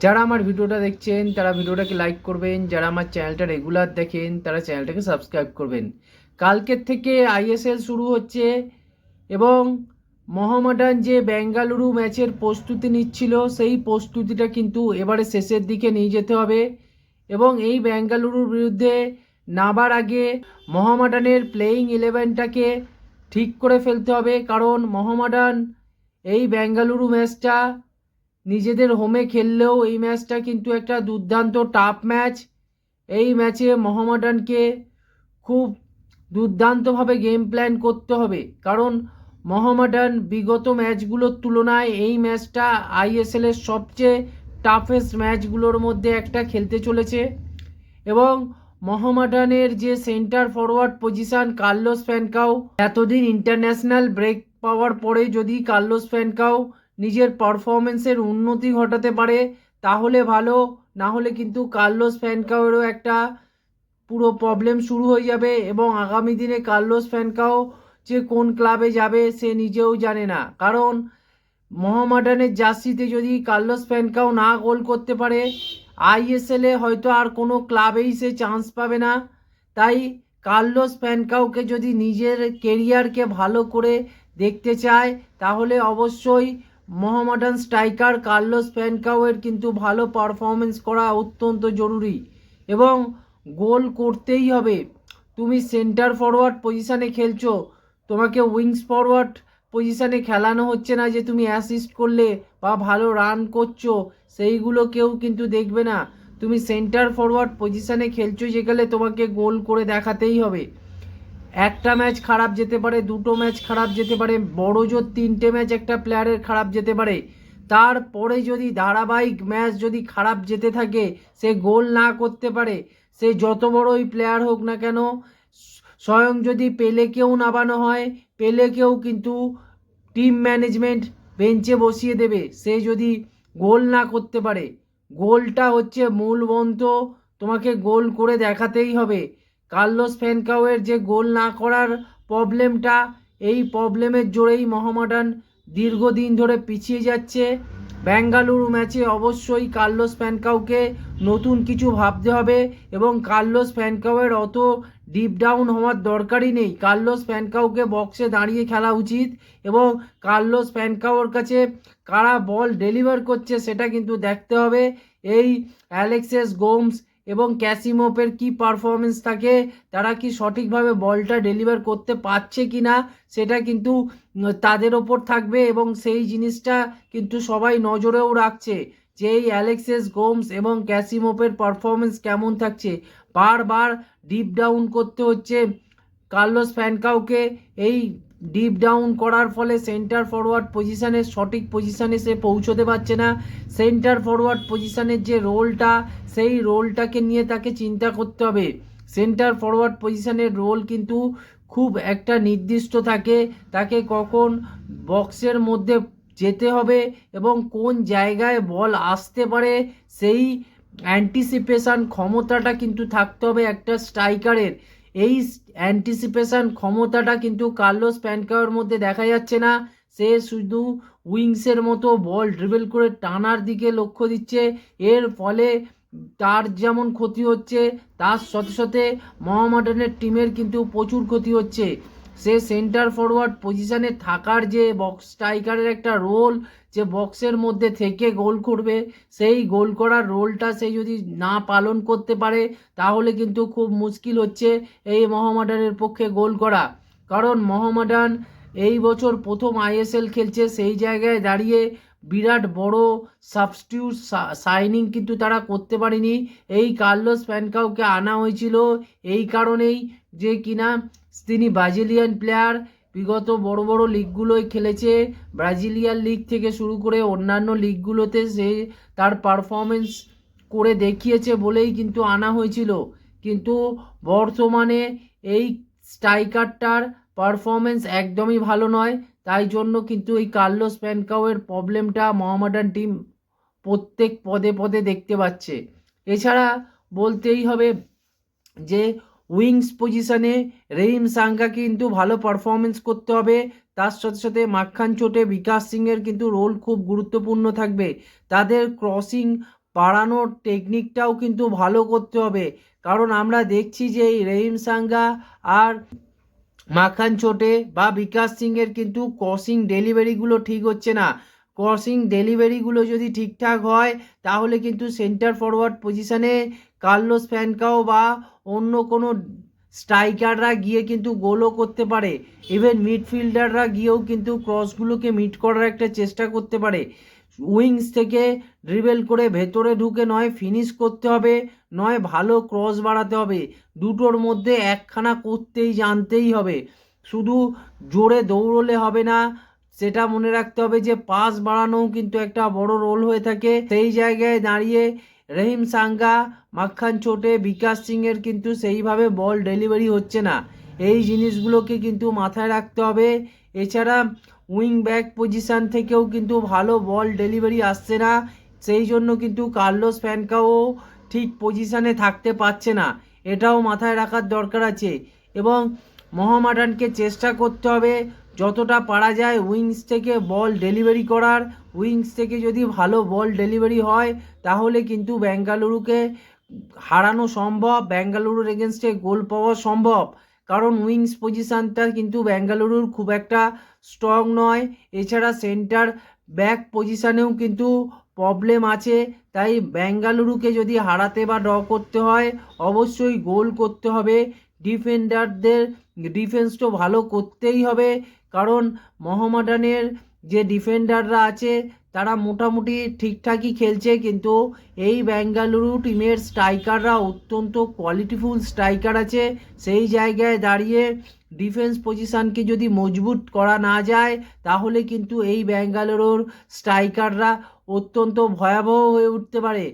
যারা আমার ভিডিওটা দেখছেন, তারা ভিডিওটাকে লাইক করবেন। যারা আমার চ্যানেলটা রেগুলার দেখেন, তারা চ্যানেলটাকে সাবস্ক্রাইব করবেন। কালকের থেকে আইএসএল শুরু হচ্ছে এবং মোহামেডান যে বেঙ্গালুরু ম্যাচের প্রস্তুতি নিচ্ছিল, সেই প্রস্তুতিটা কিন্তু এবারে শেষের দিকে নিয়ে যেতে হবে এবং এই বেঙ্গালুরুর বিরুদ্ধে নাবার আগে মোহামেডানের প্লেয়িং ইলেভেনটাকে ঠিক করে ফেলতে হবে। কারণ মোহামেডান এই বেঙ্গালুরু ম্যাচটা নিজেদের হোমে খেললেও এই ম্যাচটা কিন্তু একটা দুর্দান্ত টাফ ম্যাচ এই ম্যাচে মোহামেডানকে খুব দুর্দান্তভাবে গেম প্ল্যান করতে হবে। কারণ মোহামেডান বিগত ম্যাচগুলোর তুলনায় এই ম্যাচটা আইএসএলের সবচেয়ে টাফেস্ট ম্যাচগুলোর মধ্যে একটা খেলতে চলেছে। এবং মোহামেডানের যে centre forward position Carlos Franca, এতদিন ইন্টারন্যাশনাল ব্রেক পাওয়ার পরে যদি কার্লোস ফ্যানকাও নিজের পারফরমেন্সের উন্নতি ঘটাতে পারে, তাহলে ভালো। না হলে কিন্তু কার্লোস ফ্যানকাওয়েরও একটা পুরো প্রবলেম শুরু হয়ে যাবে এবং আগামী দিনে কার্লোস ফ্যানকাও যে কোন ক্লাবে যাবে সে নিজেও জানে না। কারণ মোহামেডানের জার্সিতে যদি কার্লোস ফ্যানকাও না গোল করতে পারে আইএসএলে হয়তো আর কোনো ক্লাবেই সে চান্স পাবে না। তাই কার্লোস ফ্যানকাওকে যদি নিজের কেরিয়ারকে ভালো করে দেখতে চায়, তাহলে অবশ্যই মোহামেডান স্ট্রাইকার কার্লোস ফ্যানকাওয়ের কিন্তু ভালো পারফরমেন্স করা অত্যন্ত জরুরি এবং গোল করতেই হবে। তুমি সেন্টার ফরওয়ার্ড পজিশানে খেলছো, তোমাকে উইংস ফরওয়ার্ড পজিশানে খেলানো হচ্ছে না যে তুমি অ্যাসিস্ট করলে বা ভালো রান করছ সেইগুলো কেউ কিন্তু দেখবে না। তুমি সেন্টার ফরওয়ার্ড পজিশানে খেলছো যেখানে তোমাকে গোল করে দেখাতেই হবে। একটা ম্যাচ খারাপ যেতে পারে, দুটো ম্যাচ খারাপ যেতে পারে, বড় জোর তিনটে ম্যাচ একটা প্লেয়ারের খারাপ যেতে পারে। তারপরে যদি ধারাবাহিক ম্যাচ যদি খারাপ যেতে থাকে, সে গোল না করতে পারে, সে যত বড়ই প্লেয়ার হোক না কেন, স্বয়ং যদি পেলেকেও নামানো হয়, পেলেকেও কিন্তু টিম ম্যানেজমেন্ট বেঞ্চে বসিয়ে দেবে, সে যদি গোল না করতে পারে। গোলটা হচ্ছে মূল মন্ত্র তোমাকে গোল করে দেখাতেই হবে। কার্লোস ফ্যানকাওয়ের যে গোল না করার প্রবলেমটা, এই প্রবলেমের জোরেই মোহামেডান দীর্ঘদিন ধরে পিছিয়ে যাচ্ছে। বেঙ্গালুরু ম্যাচে অবশ্যই কার্লোস ফ্যানকাওকে নতুন কিছু ভাবতে হবে এবং কার্লোস ফ্যানকাওয়ের অত ডিপ ডাউন হওয়ার দরকারই নেই। কার্লোস ফ্যানকাওকে বক্সে দাঁড়িয়ে খেলা উচিত এবং কার্লোস ফ্যানকাওর কাছে কারা বল ডেলিভার করছে সেটা কিন্তু দেখতে হবে। এই অ্যালেক্সেস গোমস এবং ক্যাসিমোপের কি পারফরমেন্স থাকে, তারা কি সঠিকভাবে বলটা ডেলিভার করতে পারছে কি না সেটা কিন্তু তাদের ওপর থাকবে এবং সেই জিনিসটা কিন্তু সবাই নজরেও রাখছে যে এই অ্যালেক্সেস গোমস এবং ক্যাসিমোপের পারফরমেন্স কেমন থাকছে। বারবার ডিপ ডাউন করতে হচ্ছে কার্লোস ফ্যানকাউকে এই ডিপ ডাউন করার ফলে সেন্টার ফরওয়ার্ড পজিশানে সঠিক পজিশানে সে পৌঁছতে পারছে না। সেন্টার ফরওয়ার্ড পজিশানের যে রোলটা, সেই রোলটাকে নিয়ে তাকে চিন্তা করতে হবে। সেন্টার ফরওয়ার্ড পজিশানের রোল কিন্তু খুব একটা নির্দিষ্ট থাকে। তাকে কখন বক্সের মধ্যে যেতে হবে এবং কোন জায়গায় বল আসতে পারে, সেই অ্যান্টিসিপেশান ক্ষমতাটা কিন্তু থাকতে হবে একটা স্ট্রাইকারের এই অ্যান্টিসিপেশন ক্ষমতাটা কিন্তু কার্লোস প্যানকাওয়ের মধ্যে দেখা যাচ্ছে না। সে শুধু উইংসের মতো বল ড্রিবেল করে টানার দিকে লক্ষ্য দিচ্ছে। এর ফলে তার যেমন ক্ষতি হচ্ছে, তার সাথে সাথে মোহামেডানের টিমের কিন্তু প্রচুর ক্ষতি হচ্ছে। সে সেন্টার ফরওয়ার্ড পজিশানে থাকার যে বক্স স্ট্রাইকারের একটা রোল যে বক্সের মধ্যে থেকে গোল করবে, সেই গোল করার রোলটা সে যদি না পালন করতে পারে, তাহলে কিন্তু খুব মুশকিল হচ্ছে এই মোহামেডানের পক্ষে গোল করা। কারণ মোহামেডান এই বছর প্রথম আইএসএল খেলছে, সেই জায়গায় দাঁড়িয়ে বিরাট বড় সাবস্টিউট সাইনিং কিন্তু তারা করতে পারেনি। এই কার্লোস প্যানকাউকে আনা হয়েছিল এই কারণেই যে কিনা তিনি ব্রাজিলিয়ান প্লেয়ার বিগত বড় বড় লিগগুলোয় খেলেছে। ব্রাজিলিয়ান লিগ থেকে শুরু করে অন্যান্য লিগগুলোতে সে তার পারফরমেন্স করে দেখিয়েছে বলেই কিন্তু আনা হয়েছিল। কিন্তু বর্তমানে এই স্ট্রাইকারটার পারফরমেন্স একদমই ভালো নয়। তাই জন্য কিন্তু এই কার্লোস প্যানকাওয়ের প্রবলেমটা মোহামেডান টিম প্রত্যেক পদে পদে দেখতে পাচ্ছে। এছাড়া বলতেই হবে যে উইংস পজিশনে রহিম সাঙ্গা কিন্তু ভালো পারফরমেন্স করতে হবে। তার সাথে সাথে মাখান চোটে বিকাশ সিংয়ের কিন্তু রোল খুব গুরুত্বপূর্ণ থাকবে। তাদের ক্রসিং বাড়ানোর টেকনিকটাও কিন্তু ভালো করতে হবে। কারণ আমরা দেখছি যে এই রহিম সাঙ্গা আর মাখান ছোটে বা বিকাশ সিংয়ের কিন্তু ক্রসিং ডেলিভারিগুলো ঠিক হচ্ছে না। ক্রসিং ডেলিভারিগুলো যদি ঠিকঠাক হয়, তাহলে কিন্তু সেন্টার ফরওয়ার্ড পজিশনে কার্লোস ফ্যানকাও বা অন্য কোনো স্ট্রাইকাররা গিয়ে কিন্তু গোলও করতে পারে। ইভেন মিডফিল্ডাররা গিয়েও কিন্তু ক্রসগুলোকে মিট করার একটা চেষ্টা করতে পারে। উইংস থেকে ড্রিবেল করে ভেতরে ঢুকে নয়, ফিনিশ করতে হবে, নয়, ভালো ক্রস বাড়াতে হবে। দুটোর মধ্যে একখানা করতেই জানতেই হবে। শুধু জোরে দৌড়লে হবে না, সেটা মনে রাখতে হবে যে পাস বাড়ানোও কিন্তু একটা বড় রোল হয়ে থাকে। সেই জায়গায় দাঁড়িয়ে রহিম সাঙ্গা মাখান ছোটে, বিকাশ সিংয়ের কিন্তু সেইভাবে বল ডেলিভারি হচ্ছে না। এই জিনিসগুলোকে কিন্তু মাথায় রাখতে হবে। এছাড়া উইং ব্যাক পজিশান থেকেও কিন্তু ভালো বল ডেলিভারি আসছে না। সেই জন্য কিন্তু কার্লোস ফ্যানকাও ঠিক পজিশানে থাকতে পারছে না। এটাও মাথায় রাখার দরকার আছে এবং মোহামেডানকে চেষ্টা করতে হবে যতটা পারা যায় উইংস থেকে বল ডেলিভারি করার। উইংস থেকে যদি ভালো বল ডেলিভারি হয়, তাহলে কিন্তু বেঙ্গালুরুকে হারানো সম্ভব বেঙ্গালুরুর এগেনস্টে গোল পাওয়া সম্ভব। কারণ উইংস পজিশানটা কিন্তু বেঙ্গালুরুর খুব একটা স্ট্রং নয়। এছাড়া সেন্টার ব্যাক পজিশানেও কিন্তু প্রবলেম আছে। তাই বেঙ্গালুরুকে যদি হারাতে বা ড্র করতে হয়, অবশ্যই গোল করতে হবে। ডিফেন্ডারদের ডিফেন্সটা ভালো করতেই হবে। কারণ মোহামেডানের যে ডিফেন্ডাররা আছে তারা মোটামুটি ঠিকঠাকই খেলছে, কিন্তু এই বেঙ্গালুরু টিমের স্ট্রাইকাররা অত্যন্ত কোয়ালিটিফুল স্ট্রাইকার আছে। সেই জায়গায় দাঁড়িয়ে ডিফেন্স পজিশানকে যদি মজবুত করা না যায়, তাহলে কিন্তু এই বেঙ্গালুরুর স্ট্রাইকাররা অত্যন্ত ভয়াবহ হয়ে উঠতে পারে।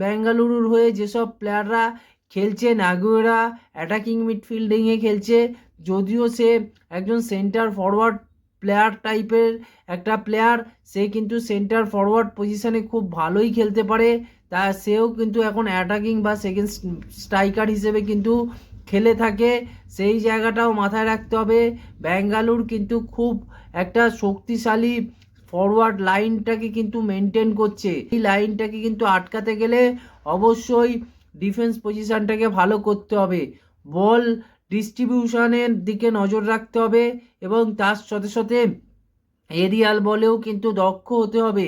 বেঙ্গালুরুর হয়ে যেসব প্লেয়াররা খেলছে, নাগুয়েরা অ্যাটাকিং মিডফিল্ডিংয়ে খেলছে, যদিও সে একজন সেন্টার ফরওয়ার্ড প্লেয়ার টাইপের একটা প্লেয়ার সে কিন্তু সেন্টার ফরওয়ার্ড পজিশানে খুব ভালোই খেলতে পারে। তা সেও কিন্তু এখন অ্যাটাকিং বা সেকেন্ড স্ট্রাইকার হিসেবে কিন্তু খেলে থাকে। সেই জায়গাটাও মাথায় রাখতে হবে। বেঙ্গালুর কিন্তু খুব একটা শক্তিশালী ফরওয়ার্ড লাইনটাকে কিন্তু মেনটেন করছে। এই লাইনটাকে কিন্তু আটকাতে গেলে অবশ্যই ডিফেন্স পজিশানটাকে ভালো করতে হবে। বল ডিস্ট্রিবিউশনের দিকে নজর রাখতে হবে এবং তার সাথে সাথে এরিয়াল বলেও কিন্তু দক্ষ হতে হবে।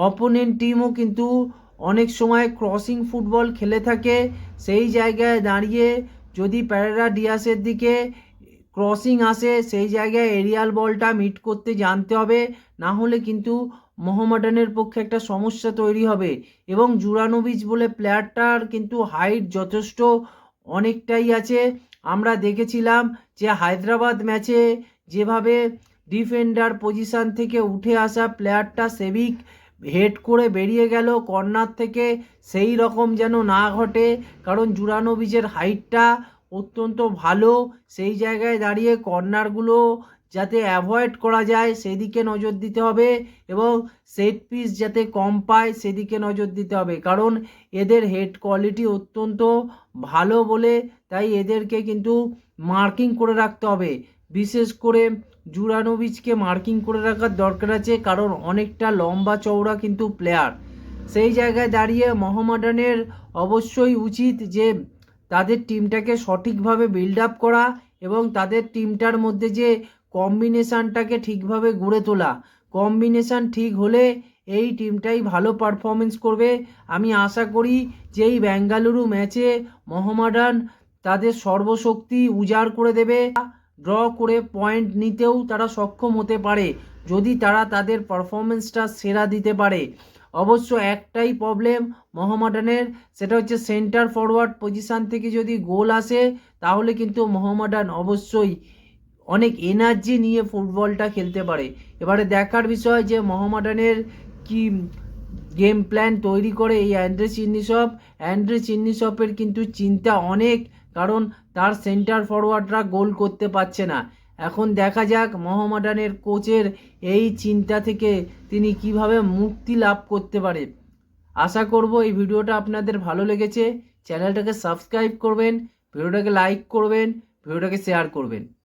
অপোনেন্ট টিমও কিন্তু অনেক সময় ক্রসিং ফুটবল খেলে থাকে। সেই জায়গায় দাঁড়িয়ে যদি প্যারেরা ডিয়াসের দিকে ক্রসিং আসে, সেই জায়গায় এরিয়াল বলটা মিট করতে জানতে হবে। না হলে কিন্তু মোহামেডানের পক্ষে একটা সমস্যা তৈরি হবে এবং জুরানোভিচ বলে প্লেয়ারটার কিন্তু হাইট যথেষ্ট অনেকটাই আছে। আমরা দেখেছিলাম যে হায়দ্রাবাদ ম্যাচে যেভাবে ডিফেন্ডার পজিশান থেকে উঠে আসা প্লেয়ারটা সেভিক হেড করে বেরিয়ে গেল কর্নার থেকে, সেই রকম যেন না ঘটে। কারণ জুরানোভিচের হাইটটা অত্যন্ত ভালো, সেই জায়গায় দাঁড়িয়ে কর্নারগুলো যাতে অ্যাভয়েড করা যায়, সেদিকে নজর দিতে হবে এবং সেট পিস যাতে কম পায়, সেদিকে নজর দিতে হবে। কারণ এদের হেড কোয়ালিটি অত্যন্ত ভালো বলে তাই এদেরকে কিন্তু মার্কিং করে রাখতে হবে। বিশেষ করে জুরানোভিচকে মার্কিং করে রাখার দরকার আছে কারণ অনেকটা লম্বা চওড়া কিন্তু প্লেয়ার সেই জায়গায় দাঁড়িয়ে মোহামেডানের অবশ্যই উচিত যে তাদের টিমটাকে সঠিকভাবে বিল্ড আপ করা এবং তাদের টিমটার মধ্যে যে কম্বিনেশানটাকে ঠিকভাবে গড়ে তোলা। কম্বিনেশান ঠিক হলে এই টিমটাই ভালো পারফরমেন্স করবে। আমি আশা করি যে এই বেঙ্গালুরু ম্যাচে মোহামেডান তাদের সর্বশক্তি উজাড় করে দেবে। ড্র করে পয়েন্ট নিতেও তারা সক্ষম হতে পারে, যদি তারা তাদের পারফরমেন্সটা সেরা দিতে পারে। অবশ্য একটাই প্রবলেম মোহামেডানের, সেটা হচ্ছে সেন্টার ফরওয়ার্ড পজিশান থেকে যদি গোল আসে, তাহলে কিন্তু মোহামেডান অবশ্যই অনেক এনার্জি নিয়ে ফুটবলটা খেলতে পারে। এবারে দেখার বিষয় যে মোহামেডানের কি গেম প্ল্যান তৈরি করে এই অ্যান্ড্রে চিন্নিসপ অ্যান্ড্রে চিন্নিসপের কিন্তু চিন্তা অনেক, কারণ তার সেন্টার ফরওয়ার্ডরা গোল করতে পারছে না। এখন দেখা যাক মোহামেডানের কোচের এই চিন্তা থেকে তিনি কীভাবে মুক্তি লাভ করতে পারে। আশা করব এই ভিডিওটা আপনাদের ভালো লেগেছে। চ্যানেলটাকে সাবস্ক্রাইব করবেন, ভিডিওটাকে লাইক করবেন, ভিডিওটাকে শেয়ার করবেন।